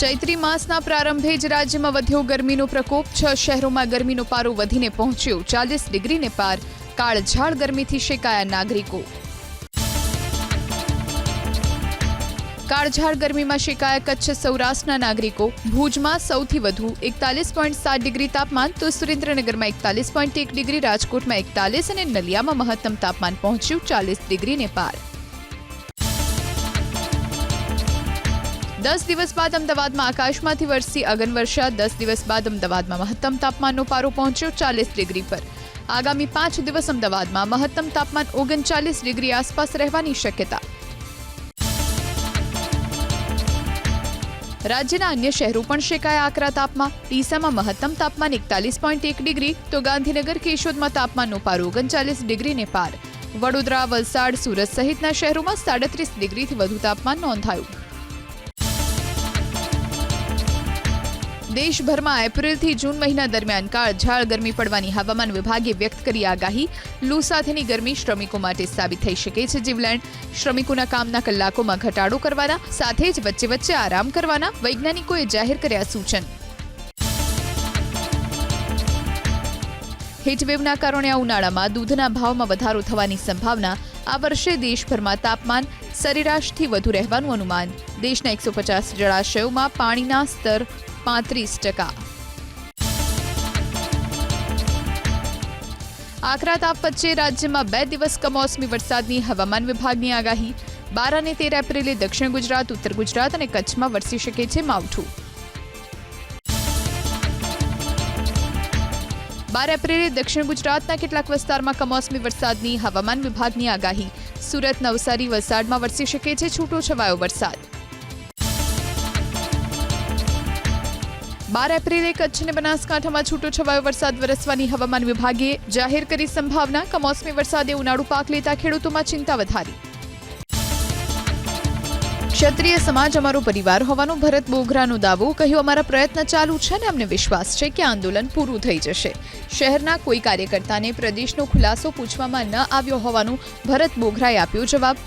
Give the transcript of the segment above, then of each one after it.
ચૈત્રી માસના પ્રારંભે જ રાજ્યમાં વધ્યો ગરમીનો પ્રકોપ. છ શહેરોમાં ગરમીનો પારો વધીને પહોંચ્યો. ચાલીસ ડિગ્રીને પાર. કાળઝાળ ગરમીથી શેકાયા નાગરિકો. કાળઝાળ ગરમીમાં શેકાયા કચ્છ સૌરાષ્ટ્રના નાગરિકો. ભુજમાં સૌથી વધુ એકતાલીસ પોઈન્ટ સાત ડિગ્રી તાપમાન, તો સુરેન્દ્રનગરમાં એકતાલીસ પોઈન્ટ એક ડિગ્રી, રાજકોટમાં એકતાલીસ અને નલિયામાં મહત્તમ તાપમાન પહોંચ્યું ચાલીસ ડિગ્રીને પાર. દસ દિવસ બાદ અમદાવાદમાં આકાશમાંથી વરસી અગનવર્ષા દસ દિવસ બાદ અમદાવાદમાં મહત્તમ તાપમાનનો પારો પહોંચ્યો ચાલીસ ડિગ્રી પર. આગામી પાંચ દિવસ અમદાવાદમાં મહત્તમ તાપમાન ઓગણચાલીસ ડિગ્રી આસપાસ રહેવાની શક્યતા. રાજ્યના અન્ય શહેરો પણ શેકાયા આકરા તાપમાં. ડીસામાં મહત્તમ તાપમાન એકતાલીસ પોઈન્ટ એક ડિગ્રી, તો ગાંધીનગર કેશોદમાં તાપમાનનો પારો ઓગણચાલીસ ડિગ્રીને પાર. વડોદરા, વલસાડ, સુરત સહિતના શહેરોમાં સાડત્રીસ ડિગ્રીથી વધુ તાપમાન નોંધાયું. દેશભરમાં એપ્રિલથી જૂન મહિના દરમિયાન કાળઝાળ ગરમી પડવાની હવામાન વિભાગે વ્યક્ત કરી આગાહી. લૂ સાથેની ગરમી શ્રમિકો માટે સાબિત થઈ શકે છે જીવલેણ. શ્રમિકોના કામના કલાકોમાં ઘટાડો કરવાના, સાથે જ વચ્ચે વચ્ચે આરામ કરવાના, વૈજ્ઞાનિકોએ જાહેર કર્યા સૂચન. હીટવેવના કારણે આ ઉનાળામાં દૂધના ભાવમાં વધારો થવાની સંભાવના. આ વર્ષે દેશભરમાં તાપમાન સરેરાશથી વધુ રહેવાનું અનુમાન. દેશના એકસો પચાસ જળાશયોમાં પાણીના સ્તર પાંત્રીસ ટકા. આકરા તાપ વચ્ચે રાજ્યમાં બે દિવસ કમોસમી વરસાદની હવામાન વિભાગની આગાહી. બાર અને તેર એપ્રિલે દક્ષિણ ગુજરાત, ઉત્તર ગુજરાત અને કચ્છમાં વરસી શકે છે માવઠું. બાર એપ્રિલે દક્ષિણ ગુજરાતના કેટલાક વિસ્તારમાં કમોસમી વરસાદની હવામાન વિભાગની આગાહી. સુરત, નવસારી વલસાડમાં વરસી શકે છે છૂટો છવાયો વરસાદ. બાર એપ્રિલે કચ્છ અને બનાસકાંઠામાં છૂટો વરસાદ વરસવાની હવામાન વિભાગે જાહેર કરી સંભાવના. કમોસમી વરસાદે ઉનાળુ પાક લેતા ખેડૂતોમાં ચિંતા વધારી. ક્ષત્રિય સમાજ અમારો પરિવાર હોવાનો ભરત બોઘરાનો દાવો. કહ્યું, અમારા પ્રયત્ન ચાલુ છે અને અમને વિશ્વાસ છે કે આંદોલન પૂરું થઈ જશે. શહેરના કોઈ કાર્યકર્તાને પ્રદેશનો ખુલાસો પૂછવામાં ન આવ્યો હોવાનું ભરત બોઘરાએ આપ્યો જવાબ.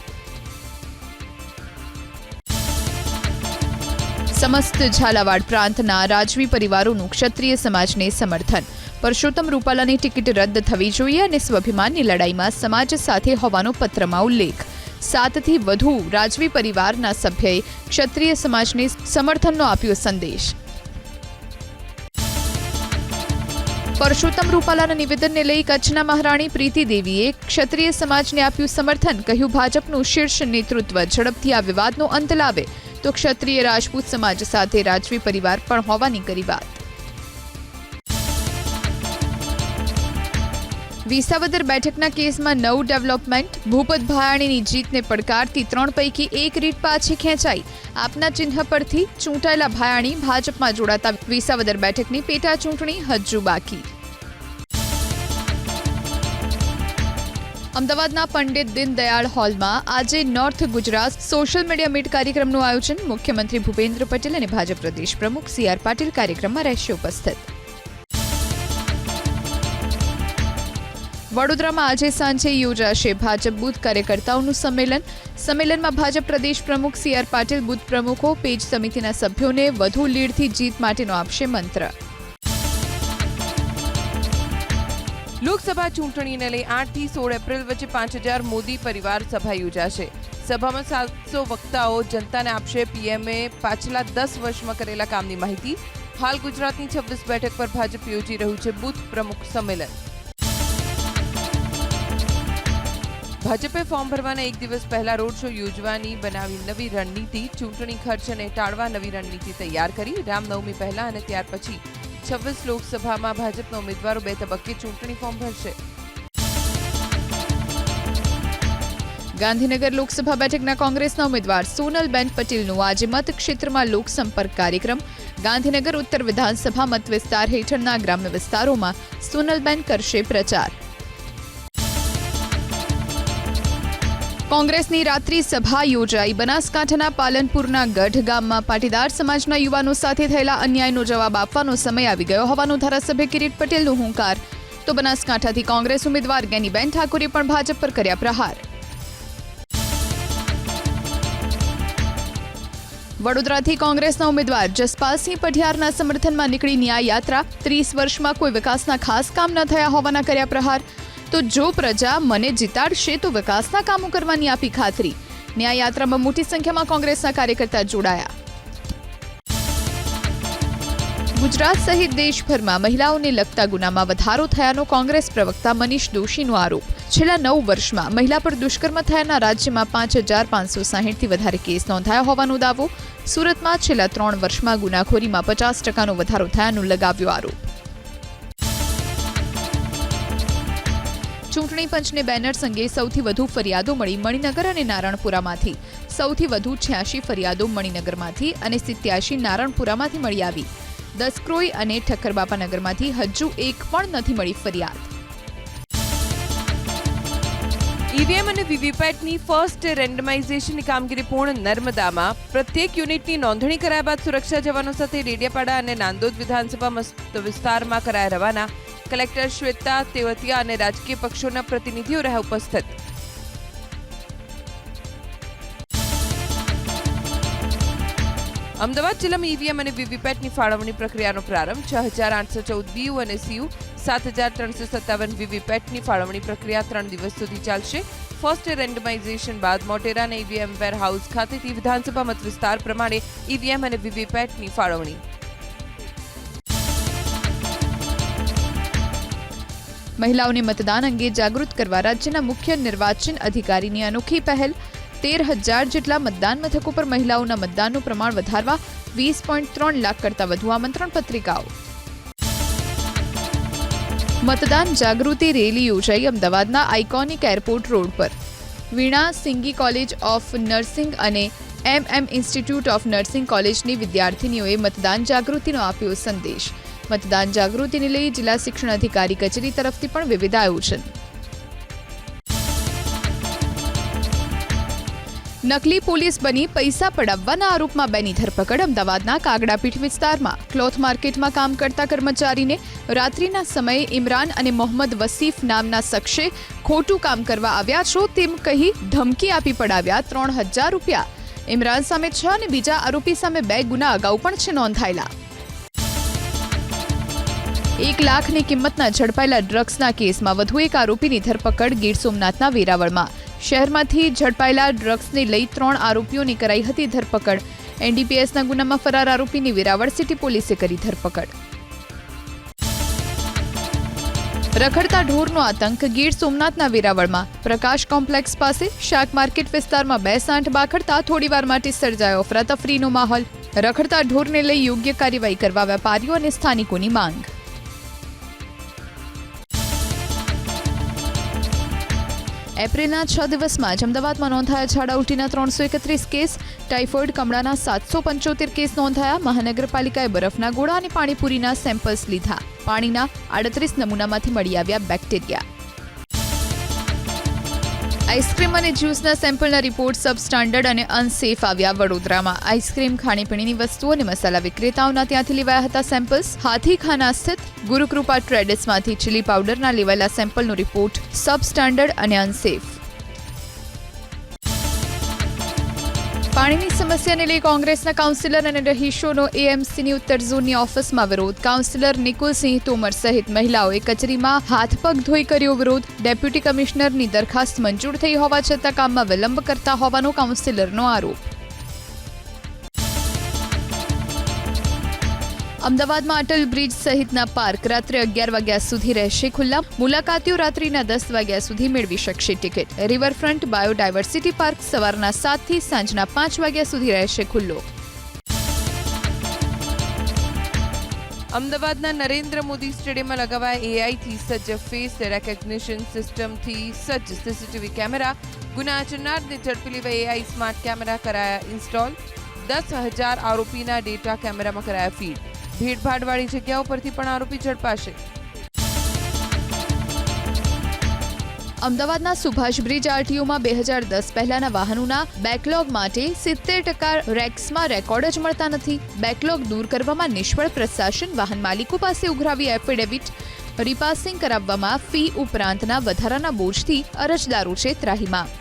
સમસ્ત ઝાલાવાડ પ્રાંતના રાજવી પરિવારોનું ક્ષત્રિય સમાજને સમર્થન. પરસોત્તમ રૂપાલાની ટિકિટ રદ થવી જોઈએ અને સ્વાભિમાનની લડાઈમાં સમાજ સાથે હોવાનો પત્રમાં ઉલ્લેખ. સાતથી વધુ રાજવી પરિવારના સભ્યએ ક્ષત્રિય સમાજને સમર્થનનો આપ્યો સંદેશ. પરસોત્તમ રૂપાલાના નિવેદનને લઈ કચ્છના મહારાણી પ્રીતિ દેવીએ ક્ષત્રિય સમાજને આપ્યું સમર્થન, કહ્યું ભાજપનું શીર્ષ નેતૃત્વ, ઝડપથી આ વિવાદનો અંત લાવે. તો ક્ષત્રિય રાજપૂત સમાજ સાથે રાજવી પરિવાર પણ હોવાની કરી વાત. વિસાવદર બેઠકના કેસમાં નવું ડેવલપમેન્ટ, ભૂપત ભાયાણીની જીતને પડકારતી ત્રણ પૈકી એક રીટ પાછી ખેંચાઈ. આપના ચિહ્ન પરથી ચૂંટાયેલા ભાયાણી ભાજપમાં જોડાતા વિસાવદર બેઠકની પેટા ચૂંટણી હજુ બાકી. અમદાવાદના પંડિત દીનદયાળ હોલમાં આજે north Gujarat social media meet કાર્યક્રમનું આયોજન મુખ્યમંત્રી ભૂપેન્દ્ર પટેલ અને ભાજપ પ્રદેશ પ્રમુખ સી આર પાટીલ કાર્યક્રમમાં રહેશે ઉપસ્થિત. વડોદરામાં આજે સાંજે યોજાશે ભાજપ બુથ કાર્યકર્તાઓનું સંમેલન. સંમેલનમાં ભાજપ પ્રદેશ પ્રમુખ સી આર પાટીલ બુથ પ્રમુખો, પેજ સમિતિના સભ્યોને વધુ લીડથી જીત માટેનો આપશે મંત્ર. લોકસભા ચૂંટણીને લઈ આઠથી સોળ એપ્રિલ વચ્ચે પાંચ હજાર મોદી પરિવાર સભા યોજાશે. સભામાં સાતસો વક્તાઓ જનતાને આપશે. પીએમએ પાછલા દસ વર્ષમાં કરેલા કામની માહિતી. હાલ ગુજરાતની છવ્વીસ બેઠક પર ભાજપ યોજી રહ્યું છે બુથ પ્રમુખ સંમેલન. ભાજપે ફોર્મ ભરવાના એક દિવસ પહેલા રોડ શો યોજવાની બનાવી નવી રણનીતિ. ચૂંટણી ખર્ચને ટાળવા નવી રણનીતિ તૈયાર કરી. રામનવમી પહેલા અને ત્યાર પછી છવ્વીસ લોકસભામાં ભાજપના ઉમેદવારો બે તબક્કે ચૂંટણી ફોર્મ ભરશે. ગાંધીનગર લોકસભા બેઠકના કોંગ્રેસના ઉમેદવાર સોનલબેન પટેલનું આજે મતક્ષેત્રમાં લોકસંપર્ક કાર્યક્રમ. ગાંધીનગર ઉત્તર વિધાનસભા મત વિસ્તાર હેઠળના ગ્રામ્ય વિસ્તારોમાં સોનલબેન કરશે પ્રચાર. કોંગ્રેસની રાત્રિ સભા યોજાઈ. બનાસકાંઠાના પાલનપુરના ગઢ ગામમાં પાટીદાર સમાજના યુવાનો સાથે થયેલા અન્યાયનો જવાબ આપવાનો સમય આવી ગયો હોવાનું ધારાસભ્ય કિરીટ પટેલનો હુંકાર. તો બનાસકાંઠાથી કોંગ્રેસ ઉમેદવાર ગેનીબેન ઠાકોરે પણ ભાજપ પર કર્યા પ્રહાર. વડોદરાથી કોંગ્રેસના ઉમેદવાર જસપાલસિંહ પઢિયારના સમર્થનમાં નીકળી ન્યાય યાત્રા ત્રીસ વર્ષમાં કોઈ વિકાસના ખાસ કામ ન થયા હોવાના કર્યા પ્રહાર. તો જો પ્રજા મને જીતાડશે તો વિકાસના કામો કરવાની આપી ખાતરી. ન્યાય યાત્રામાં મોટી સંખ્યામાં કોંગ્રેસના કાર્યકર્તા જોડાયા. ગુજરાત સહિત દેશભરમાં મહિલાઓને લગતા ગુનામાં વધારો થયાનો કોંગ્રેસ પ્રવક્તા મનીષ દોશીનો આરોપ. છેલ્લા નવ વર્ષમાં મહિલા પર દુષ્કર્મ થયાના રાજ્યમાં પાંચ હજાર પાંચસો સાહીઠથી વધારે કેસ નોંધાયા હોવાનો દાવો. સુરતમાં છેલ્લા ત્રણ વર્ષમાં ગુનાખોરીમાં પચાસ ટકાનો વધારો થયાનો લગાવ્યો આરોપ. ચૂંટણી પંચને બેનર્સ અંગે સૌથી વધુ ફરિયાદો મળી મણિનગર અને નારણપુરામાંથી. સૌથી વધુ છ્યાસી ફરિયાદો મણિનગરમાંથી અને સિત્યાસી નારણપુરામાંથી મળી આવી. દસક્રોઈ અને ઠક્કરબાપાનગરમાંથી હજુ એક પણ નથી મળી ફરિયાદ. ઈવીએમ અને વીવીપેટની ફર્સ્ટ રેન્ડમાઇઝેશનની કામગીરી પૂર્ણ નર્મદામાં પ્રત્યેક યુનિટની નોંધણી કરાયા બાદ સુરક્ષા જવાનો સાથે ડેડિયાપાડા અને નાંદોદ વિધાનસભા મસ્ત વિસ્તારમાં કરાયા રવાના. કલેક્ટર શ્વેતા તેવતિયા અને રાજકીય પક્ષોના પ્રતિનિધિઓ રહ્યા ઉપસ્થિત. અમદાવાદ જિલ્લામાં ઈવીએમ અને વીવીપેટની ફાળવણી પ્રક્રિયાનો પ્રારંભ, છ હજાર આઠસો ચૌદ બીયુ અને સીયુ, સાત હજાર ત્રણસો સત્તાવન વીવીપેટની ફાળવણી પ્રક્રિયા ત્રણ દિવસ સુધી ચાલશે. ફર્સ્ટ રેન્ડમાઇઝેશન બાદ મોટેરા અને ઈવીએમ વેરહાઉસ ખાતેથી વિધાનસભા મત વિસ્તાર પ્રમાણે ઈવીએમ અને વીવીપેટની ફાળવણી. મહિલાઓને મતદાન અંગે જાગૃત કરવા રાજ્યના મુખ્ય નિર્વાચન અધિકારીની અનોખી પહેલ. તેર હજાર જેટલા મતદાન મથકો પર મહિલાઓના મતદાનનું પ્રમાણ વધારવા વીસ પોઈન્ટ ત્રણ લાખ કરતાં વધુ આમંત્રણ પત્રિકાઓ. મતદાન જાગૃતિ રેલી યોજાઈ અમદાવાદના આઇકોનિક એરપોર્ટ રોડ પર. Veena Singi college of nursing અને M M institute of nursing કોલેજની વિદ્યાર્થીનીઓએ મતદાન જાગૃતિનો આપ્યો સંદેશ. મતદાન જાગૃતિને લઈ જિલ્લા શિક્ષણ અધિકારી કચેરી તરફથી પણ વિવિધ આયોજન. નકલી પોલીસ બની પૈસા પડાવવાના આરોપમાં બેની ધરપકડ અમદાવાદના કાગડાપીઠ વિસ્તારમાં. ક્લોથ માર્કેટમાં કામ કરતા કર્મચારીને રાત્રિના સમયે ઇમરાન અને મોહમ્મદ વસીફ નામના શખ્સે ખોટું કામ કરવા આવ્યા છો તેમ કહી ધમકી આપી પડાવ્યા ત્રણ હજાર રૂપિયા. ઇમરાન સામે છ અને બીજા આરોપી સામે બે ગુના અગાઉ પણ છે નોંધાયેલા. એક લાખની કિંમતના ઝડપાયેલા ડ્રગ્સના કેસમાં વધુ એક આરોપીની ધરપકડ ગીર સોમનાથના વેરાવળમાં. શહેરમાંથી ઝડપાયેલા ડ્રગ્સને લઈ ત્રણ આરોપીઓની કરાઈ હતી ધરપકડ. એનડીપીએસના ગુનામાં ફરાર આરોપીની વેરાવળ સિટી પોલીસે કરી ધરપકડ. રખડતા ઢોરનો આતંક ગીર સોમનાથના વેરાવળમાં. પ્રકાશ કોમ્પ્લેક્સ પાસે શાક માર્કેટ વિસ્તારમાં બે સાંઠ બાખડતા થોડીવાર માટે સર્જાયો અફરાતફરીનો માહોલ. રખડતા ઢોરને લઈ યોગ્ય કાર્યવાહી કરવા વેપારીઓ અને સ્થાનિકોની માંગ. એપ્રિલના છ દિવસમાં જ અમદાવાદમાં નોંધાયા ઝાડા ઉલટીના ત્રણસો એકત્રીસ કેસ, ટાઇફોઇડ કમળાના સાતસો પંચોતેર કેસ નોંધાયા, મહાનગરપાલિકાએ બરફના ગોળા અને પાણીપુરીના સેમ્પલ્સ લીધા. પાણીના આડત્રીસ નમૂનામાંથી મળી આવ્યા બેક્ટેરિયા. આઈસ્ક્રીમ અને જ્યુસના સેમ્પલના રિપોર્ટ સબ સ્ટાન્ડર્ડ અને અનસેફ આવ્યા વડોદરામાં. આઈસ્ક્રીમ, ખાણીપીણીની વસ્તુઓ અને મસાલા વિક્રેતાઓના ત્યાંથી લેવાયા હતા સેમ્પલ્સ. હાથીખાના સ્થિત ગુરુકૃપા ટ્રેડર્સમાંથી ચીલી પાવડરના લેવાયેલા સેમ્પલનો રિપોર્ટ સબ સ્ટાન્ડર્ડ અને અનસેફ. પાણીની સમસ્યાને લઈ કોંગ્રેસના કાઉન્સિલર અને રહીશોનો એએમસીની ઉત્તર ઝોનની ઓફિસમાં વિરોધ. કાઉન્સિલર નિકુલસિંહ તોમર સહિત મહિલાઓએ કચેરીમાં હાથ પગ ધોઈ કર્યો વિરોધ. ડેપ્યુટી કમિશનરની દરખાસ્ત મંજૂર થઈ હોવા છતાં કામમાં વિલંબ કરતા હોવાનો કાઉન્સિલરનો આરોપ. અમદાવાદમાં અટલ બ્રિજ સહિતના પાર્ક રાત્રે અગિયાર વાગ્યા સુધી રહેશે ખુલ્લા. મુલાકાતીઓ રાત્રિના દસ વાગ્યા સુધી મેળવી શકશે ટિકિટ. રિવરફ્રન્ટ બાયોડાયવર્સિટી પાર્ક સવારના સાતથી સાંજના પાંચ વાગ્યા સુધી રહેશે ખુલ્લો. અમદાવાદના નરેન્દ્ર મોદી સ્ટેડિયમમાં લગાવાય એઆઈથી સજ્જ ફેસ રેકગ્નિશન સિસ્ટમથી સજ્જ સીસીટીવી કેમેરા ગુના આચરનારને ઝડપી લેવા એઆઈ સ્માર્ટ કેમેરા કરાયા ઇન્સ્ટોલ દસ હજાર આરોપીના ડેટા કેમેરામાં કરાયા ફીડ ભીડભાડવાળી જગ્યાઓ પરથી પણ આરોપી ઝડપાશે. અમદાવાદના સુભાષ બ્રિજ આરટીઓમાં બે હજાર દસ પહેલાના વાહનોના બેકલોગ માટે સિત્તેર ટકા રેક્સમાં રેકોર્ડ જ મળતા નથી. બેકલોગ દૂર કરવામાં નિષ્ફળ પ્રશાસન વાહન માલિકો પાસે ઉઘરાવી એફિડેવિટ રિપાસિંગ કરાવવામાં ફી ઉપરાંતના વધારાના બોજથી અરજદારો છે ત્રાહીમાં.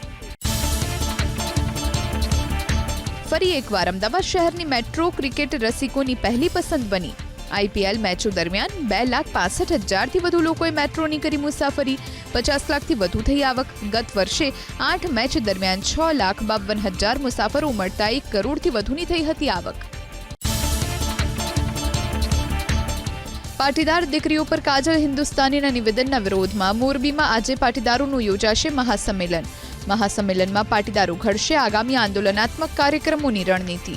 ફરી એકવાર અમદાવાદ શહેરની મેટ્રો ક્રિકેટ રસિકોની પહેલી પસંદ બની. આઈપીએલ મેચો દરમિયાન બે લાખ પાસઠ હજારથી વધુ લોકોએ મેટ્રોની કરી મુસાફરી. પચાસ લાખથી વધુ થઈ આવક. ગત વર્ષે આઠ મેચ દરમિયાન છ લાખ બાવન હજાર મુસાફરો મળતા એક કરોડથી વધુની થઈ હતી આવક. પાટીદાર દીકરીઓ પર કાજલ હિન્દુસ્તાનીના નિવેદનના વિરોધમાં મોરબીમાં આજે પાટીદારોનું યોજાશે મહાસંમેલન. મહાસંમેલનમાં પાટીદારો ઘડશે આગામી આંદોલનાત્મક કાર્યક્રમોની રણનીતિ.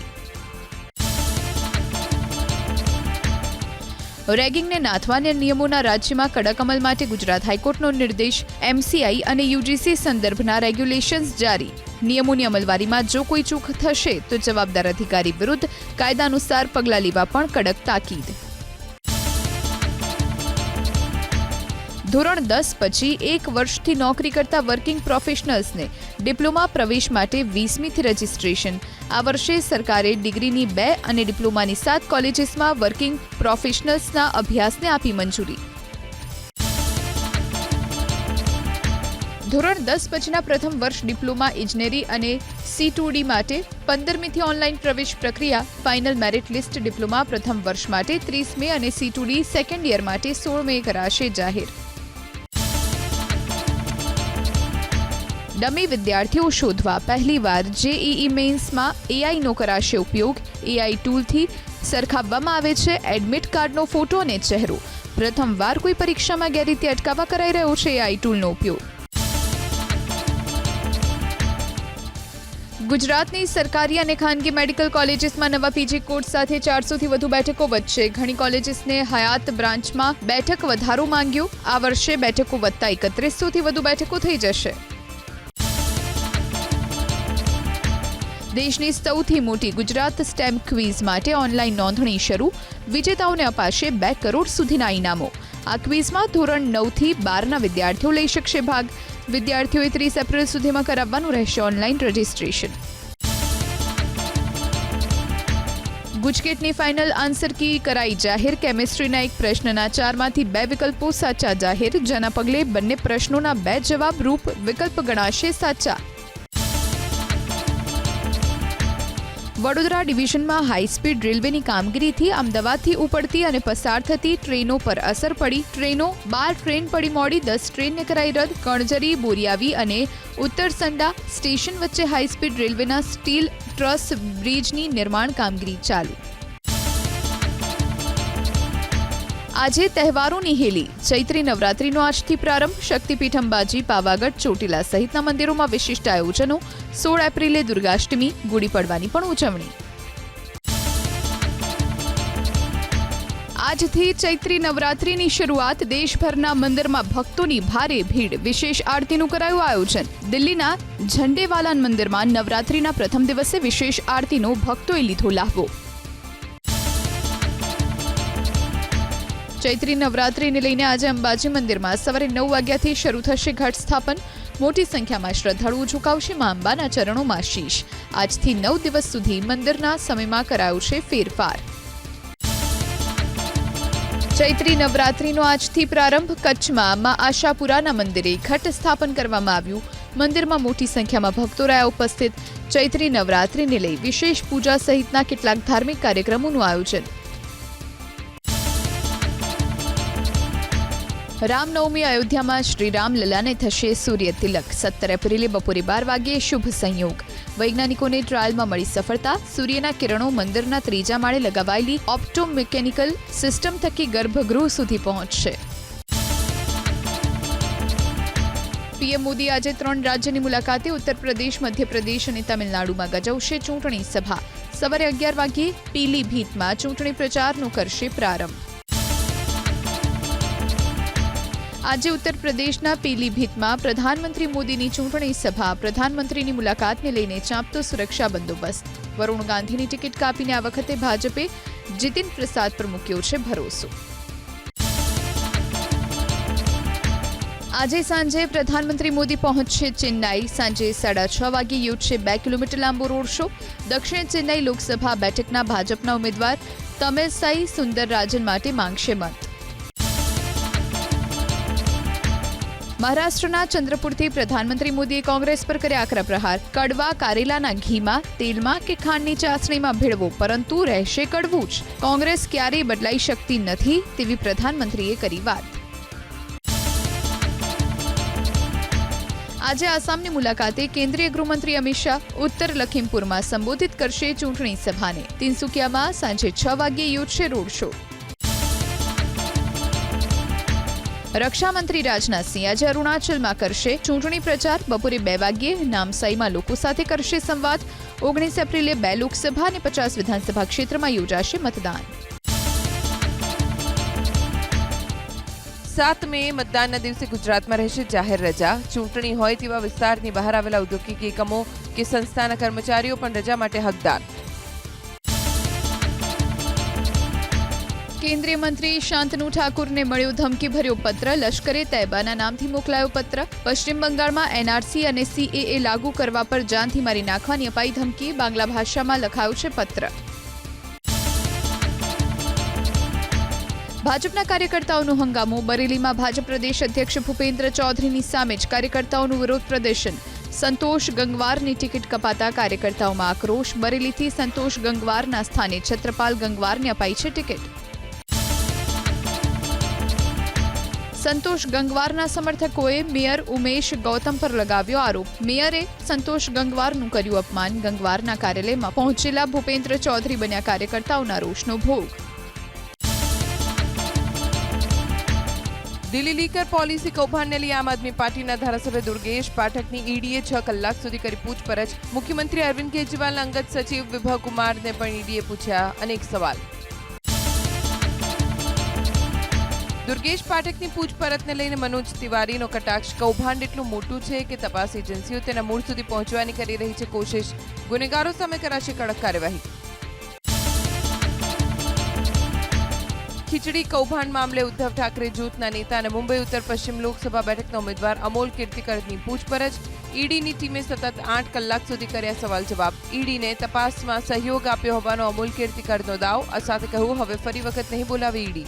રેગિંગને નાથવાને નિયમોના રાજ્યમાં કડક અમલ માટે ગુજરાત હાઈકોર્ટનો નિર્દેશ, એમસીઆઈ અને યુજીસી સંદર્ભના રેગ્યુલેશન્સ જારી. નિયમોની અમલવારીમાં જો કોઈ ચૂક થશે તો જવાબદાર અધિકારી વિરુદ્ધ કાયદાનુસાર પગલાં લેવા પણ કડક તાકીદ. ધોરણ દસ પછી એક વર્ષથી નોકરી કરતા વર્કિંગ પ્રોફેશનલ્સને ડિપ્લોમા પ્રવેશ માટે વીસમીથી રજિસ્ટ્રેશન આ વર્ષે સરકારે ડિગ્રીની બે અને ડિપ્લોમાની સાત કોલેજીસમાં વર્કિંગ પ્રોફેશનલ્સના અભ્યાસને આપી મંજૂરી. ધોરણ દસ પછીના પ્રથમ વર્ષ ડિપ્લોમા ઇજનેરી અને સી ડી માટે પંદરમીથી ઓનલાઈન પ્રવેશ પ્રક્રિયા, ફાઇનલ મેરિટ લિસ્ટ ડિપ્લોમા પ્રથમ વર્ષ માટે ત્રીસ મે અને સી ડી સેકન્ડ યર માટે સોળ મે કરાશે જાહેર. ડમી વિદ્યાર્થીઓ શોધવા પહેલીવાર જેઈઈ મેઇન્સમાં એઆઈનો કરાશે ઉપયોગ. એઆઈ ટૂલથી સરખાવવામાં આવે છે એડમિટ કાર્ડનો ફોટો અને ચહેરો. પ્રથમવાર કોઈ પરીક્ષામાં ગેરરીતિ અટકાવવા કરાઈ રહ્યો છે એઆઈ ટૂલનો ઉપયોગ. ગુજરાતની સરકારી અને ખાનગી મેડિકલ કોલેજીસમાં નવા પીજી કોર્સ સાથે ચારસોથી વધુ બેઠકો વધશે. ઘણી કોલેજીસને હયાત બ્રાન્ચમાં બેઠક વધારો માંગ્યો. આ વર્ષે બેઠકો વધતા એકત્રીસોથી વધુ બેઠકો થઈ જશે. દેશની સૌથી મોટી ગુજરાત સ્ટેમ ક્વિઝ માટે ઓનલાઈન નોંધણી શરૂ. વિજેતાઓને અપાશે બે કરોડ સુધીના ઇનામો. આ ક્વિઝમાં ધોરણ નવથી બારના વિદ્યાર્થીઓ લઈ શકશે ભાગ. વિદ્યાર્થીઓએ ત્રીસ એપ્રિલ સુધીમાં કરાવવાનું રહેશે ઓનલાઈન રજિસ્ટ્રેશન. ગુજકેટની ફાઇનલ આન્સર કી કરાઈ જાહેર? કેમિસ્ટ્રીના એક પ્રશ્નના ચારમાંથી બે વિકલ્પો સાચા જાહેર? જેના પગલે બંને પ્રશ્નોના બે જવાબ રૂપ વિકલ્પ ગણાશે સાચા. વડોદરા ડિવિઝનમાં હાઈસ્પીડ રેલવેની કામગીરીથી અમદાવાદથી ઉપડતી અને પસાર થતી ટ્રેનો પર અસર પડી. ટ્રેનો બાર ટ્રેન પડી મોડી, દસ ટ્રેનને કરાઈ રદ. કણજરી, બોરિયાવી અને ઉત્તરસંડા સ્ટેશન વચ્ચે હાઈસ્પીડ રેલવેના સ્ટીલ ટ્રસ બ્રિજની નિર્માણ કામગીરી ચાલુ. આજે તહેવારોની હેલી. ચૈત્રી નવરાત્રીનો આજથી પ્રારંભ. શક્તિપીઠ અંબાજી, પાવાગઢ, ચોટીલા સહિતના મંદિરોમાં વિશિષ્ટ આયોજનો. સોળ એપ્રિલે દુર્ગાષ્ટમી, ગુડી પડવાની પણ ઉજવણી. આજથી ચૈત્રી નવરાત્રીની શરૂઆત દેશભરના મંદિરમાં ભક્તોની ભારે ભીડ. વિશેષ આરતીનું કરાયું આયોજન. દિલ્હીના ઝંડેવાલાન મંદિરમાં નવરાત્રીના પ્રથમ દિવસે વિશેષ આરતીનો ભક્તોએ લીધો લાહવો. ચૈત્રી નવરાત્રીને લઈને આજે અંબાજી મંદિરમાં સવારે નવ વાગ્યાથી શરૂ થશે ઘટ સ્થાપન. મોટી સંખ્યામાં શ્રદ્ધાળુઓ ઝુકાવશે મા અંબાના ચરણોમાં શીશ આજથી નવ દિવસ સુધી મંદિરના સમયમાં કરાયો છે ફેરફાર. ચૈત્રી નવરાત્રીનો આજથી પ્રારંભ કચ્છમાં મા આશાપુરાના મંદિરે ઘટ સ્થાપન કરવામાં આવ્યું. મંદિરમાં મોટી સંખ્યામાં ભક્તો રહ્યા ઉપસ્થિત. ચૈત્રી નવરાત્રીને લઈ વિશેષ પૂજા સહિતના કેટલાક ધાર્મિક કાર્યક્રમોનું આયોજન. રામનવમી અયોધ્યામાં શ્રી રામલલાને થશે સૂર્ય તિલક. સત્તર એપ્રિલે બપોરે બાર વાગ્યે શુભ સંયોગ. વૈજ્ઞાનિકોને ટ્રાયલમાં મળી સફળતા. સૂર્યના કિરણો મંદિરના ત્રીજા માળે લગાવાયેલી ઓપ્ટોમિકેનિકલ સિસ્ટમ થકી ગર્ભગૃહ સુધી પહોંચશે. પીએમ મોદી આજે ત્રણ રાજ્યની મુલાકાતે ઉત્તર પ્રદેશ, મધ્યપ્રદેશ અને તમિલનાડુમાં ગજવશે ચૂંટણી સભા. સવારે અગિયાર વાગ્યે પીલીભીતમાં ચૂંટણી પ્રચારનો કરશે પ્રારંભ. આજે ઉત્તર પ્રદેશના પીલીભીતમાં પ્રધાનમંત્રી મોદીની ચૂંટણી સભા. પ્રધાનમંત્રીની મુલાકાતને લઈને ચાંપતો સુરક્ષા બંદોબસ્ત. વરુણ ગાંધીની ટિકિટ કાપીને આ વખતે ભાજપે જીતિન પ્રસાદ પર મૂક્યો છે ભરોસો. આજે સાંજે પ્રધાનમંત્રી મોદી પહોંચશે ચેન્નાઈ. સાંજે સાડા છ વાગે યોજશે બે કિલોમીટર લાંબો રોડ શો. દક્ષિણ ચેન્નાઈ લોકસભા બેઠકના ભાજપના ઉમેદવાર તમિલસાઈ સુંદરરાજન માટે માંગશે મત મહારાષ્ટ્રના ચંદ્રપુરથી પ્રધાનમંત્રી મોદીએ કોંગ્રેસ પર કર્યા આકરા પ્રહાર. કડવા, કારેલાના ઘીમાં, તેલમાં કે ખાંડની ચાસણીમાં ભેળવો, પરંતુ રહેશે કડવું જ. કોંગ્રેસ ક્યારેય બદલાઈ શકતી નથી તેવી પ્રધાનમંત્રીએ કરી વાત. આજે આસામની મુલાકાતે કેન્દ્રીય ગૃહમંત્રી અમિત શાહ ઉત્તર લખીમપુરમાં સંબોધિત કરશે ચૂંટણી સભાને. તિનસુકિયામાં સાંજે છ વાગ્યે યોજશે રોડ શો. રક્ષામંત્રી રાજનાથસિંહ આજે અરુણાચલમાં કરશે ચૂંટણી પ્રચાર. બપોરે બે વાગ્યે નામસાઈમાં લોકો સાથે કરશે સંવાદ. ઓગણીસ એપ્રિલે બે લોકસભા અને પચાસ વિધાનસભા ક્ષેત્રમાં યોજાશે મતદાન. સાત મે મતદાનના દિવસે ગુજરાતમાં રહેશે જાહેર રજા. ચૂંટણી હોય તેવા વિસ્તારની બહાર આવેલા ઔદ્યોગિક એકમો કે સંસ્થાના કર્મચારીઓ પણ રજા માટે હકદાર. કેન્દ્રીય મંત્રી શાંતનુ ઠાકુરને મળ્યો ધમકીભર્યો પત્ર. લશ્કરે તૈબાના નામથી મોકલાયો પત્ર. પશ્ચિમ બંગાળમાં એનઆરસી અને સીએએ લાગુ કરવા પર જાનથી મારી નાખવાની અપાઈ ધમકી. બાંગ્લા ભાષામાં લખાયો છે પત્ર. ભાજપના કાર્યકર્તાઓનો હંગામો. બરેલીમાં ભાજપ પ્રદેશ અધ્યક્ષ ભૂપેન્દ્ર ચૌધરીની સામે જ કાર્યકર્તાઓનું વિરોધ પ્રદર્શન. સંતોષ ગંગવારની ટિકિટ કપાતા કાર્યકર્તાઓમાં આક્રોશ. બરેલીથી સંતોષ ગંગવારના સ્થાને છત્રપાલ ગંગવારને અપાઈ છે ટિકિટ. સંતોષ ગંગવારના સમર્થકોએ મેયર ઉમેશ ગૌતમ પર લગાવ્યો આરોપ. મેયરે સંતોષ ગંગવારનું કર્યું અપમાન. ગંગવારના કાર્યાલયમાં પહોંચેલા ભૂપેન્દ્ર ચૌધરી બન્યા કાર્યકર્તાઓના રોષનો ભોગ. દિલ્હી લીકર પોલિસી કૌભાંડને લઈ આમ આદમી પાર્ટીના ધારાસભ્ય દુર્ગેશ પાઠકની ઈડીએ છ કલાક સુધી કરી પૂછપરછ. મુખ્યમંત્રી અરવિંદ કેજરીવાલના અંગત સચિવ વિભા કુમારને પણ ઈડીએ પૂછ્યા અનેક સવાલ. દુર્ગેશ પાઠકની પૂછપરછને લઈને મનોજ તિવારીનો કટાક્ષ. કૌભાંડ એટલું મોટું છે કે તપાસ એજન્સીઓ તેના મૂળ સુધી પહોંચવાની કરી રહી છે કોશિશ. ગુનેગારો સામે કરાશે કડક કાર્યવાહી. ખીચડી, કૌભાંડ મામલે ઉદ્ધવ ઠાકરે જૂથના નેતા અને મુંબઈ ઉત્તર પશ્ચિમ લોકસભા બેઠકના ઉમેદવાર અમોલ કીર્તિકરની પૂછપરછ. ઈડીની ટીમે સતત આઠ કલાક સુધી કર્યા સવાલ જવાબ. ઈડીને તપાસમાં સહયોગ આપ્યો હોવાનો અમોલ કીર્તિકરનો દાવ. આ કહ્યું, હવે ફરી વખત નહીં બોલાવી ઈડી.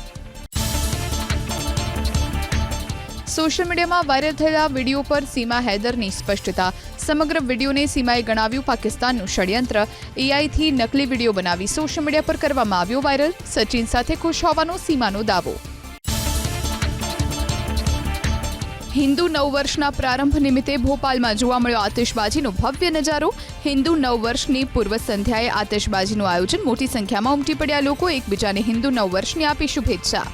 સોશિયલ મીડિયામાં વાયરલ થયેલા વીડિયો પર સીમા હૈદરની સ્પષ્ટતા. સમગ્ર વિડીયોને સીમાએ ગણાવ્યું પાકિસ્તાનનું ષડયંત્ર. એઆઈથી નકલી વીડિયો બનાવી સોશિયલ મીડિયા પર કરવામાં આવ્યો વાયરલ. સચિન સાથે ખુશ હોવાનો સીમાનો દાવો. હિન્દુ નવ વર્ષના પ્રારંભ નિમિત્તે ભોપાલમાં જોવા મળ્યો આતિશબાજીનો ભવ્ય નજારો. હિન્દુ નવ વર્ષની પૂર્વ સંધ્યાએ આતિશબાજીનું આયોજન મોટી સંખ્યામાં ઉમટી પડ્યા લોકો એકબીજાને હિન્દુ નવ વર્ષની આપી શુભેચ્છા.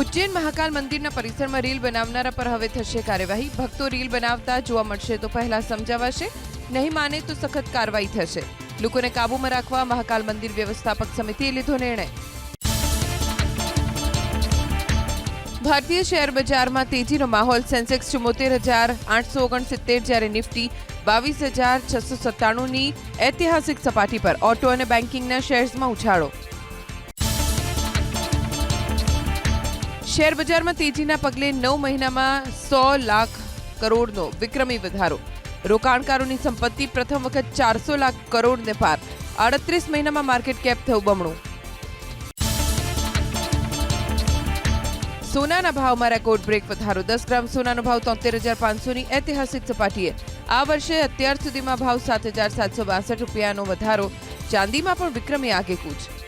ઉજ્જૈન મહાકાલ મંદિરના પરિસરમાં રીલ બનાવનારા પર હવે થશે કાર્યવાહી. ભક્તો રીલ બનાવતા જોવા મળશે તો પહેલા સમજાવાશે, નહીં માને તો સખત કાર્યવાહી થશે. લોકોને કાબૂમાં રાખવા મહાકાલ મંદિર વ્યવસ્થાપક સમિતિએ લીધો નિર્ણય. ભારતીય શેર બજારમાં તેજીનો માહોલ. સેન્સેક્સ ચુમ્મોતેર હજાર આઠસો ઓગણસિત્તેર જ્યારે નિફ્ટી બાવીસ હજાર છસો સત્તાણુંની ઐતિહાસિક સપાટી પર. ઓટો અને બેન્કિંગના શેર્સમાં ઉછાળો. શેર બજારમાં તેજીના પગલે નવ મહિનામાં સો લાખ કરોડનો વિક્રમી વધારો. રોકાણકારોની સંપત્તિ પ્રથમ વખત ચારસો લાખ કરોડને પાર. આડત્રીસ મહિનામાં માર્કેટ કેપ થયું બમણું. સોનાના ભાવમાં રેકોર્ડ બ્રેક વધારો. દસ ગ્રામ સોનાનો ભાવ તોતેર હજાર પાંચસોની ઐતિહાસિક સપાટીએ. આ વર્ષે અત્યાર સુધીમાં ભાવ સાત હજાર સાતસો બાસઠ રૂપિયાનો વધારો. ચાંદીમાં પણ વિક્રમી આગેકૂચ.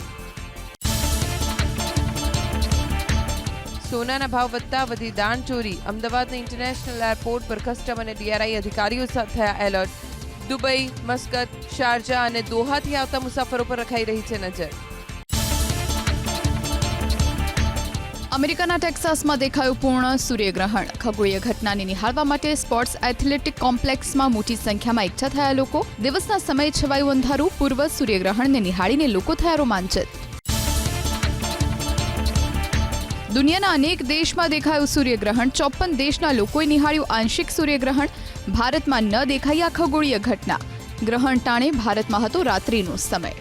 સોનાના ભાવ વધતા વધી દાણ ચોરી, અમદાવાદના ઇન્ટરનેશનલ એરપોર્ટ પર કસ્ટમ અને ડીઆરઆઈ અધિકારીઓ સાથે થયા એલર્ટ દુબઈ, મસ્કત, શારજા અને દોહાથી આવતા મુસાફરો પર રખાઈ રહી છે નજર. અમેરિકાના ટેક્સાસમાં દેખાયું પૂર્ણ સૂર્યગ્રહણ. ખગોળીય ઘટનાને નિહાળવા માટે સ્પોર્ટ્સ એથ્લેટિક કોમ્પ્લેક્સમાં મોટી સંખ્યામાં એકઠા થયા લોકો. દિવસના સમયે છવાયું અંધારું, પૂર્વ સૂર્યગ્રહણને નિહાળીને લોકો થયા રોમાંચિત. દુનિયાના અનેક દેશમાં દેખાયું સૂર્યગ્રહણ. ચોપન દેશના લોકોએ નિહાળ્યું આંશિક સૂર્યગ્રહણ. ભારતમાં ન દેખાઈ આ ખગોળીય ઘટના. ગ્રહણ ટાણે ભારતમાં હતો રાત્રિનો સમય.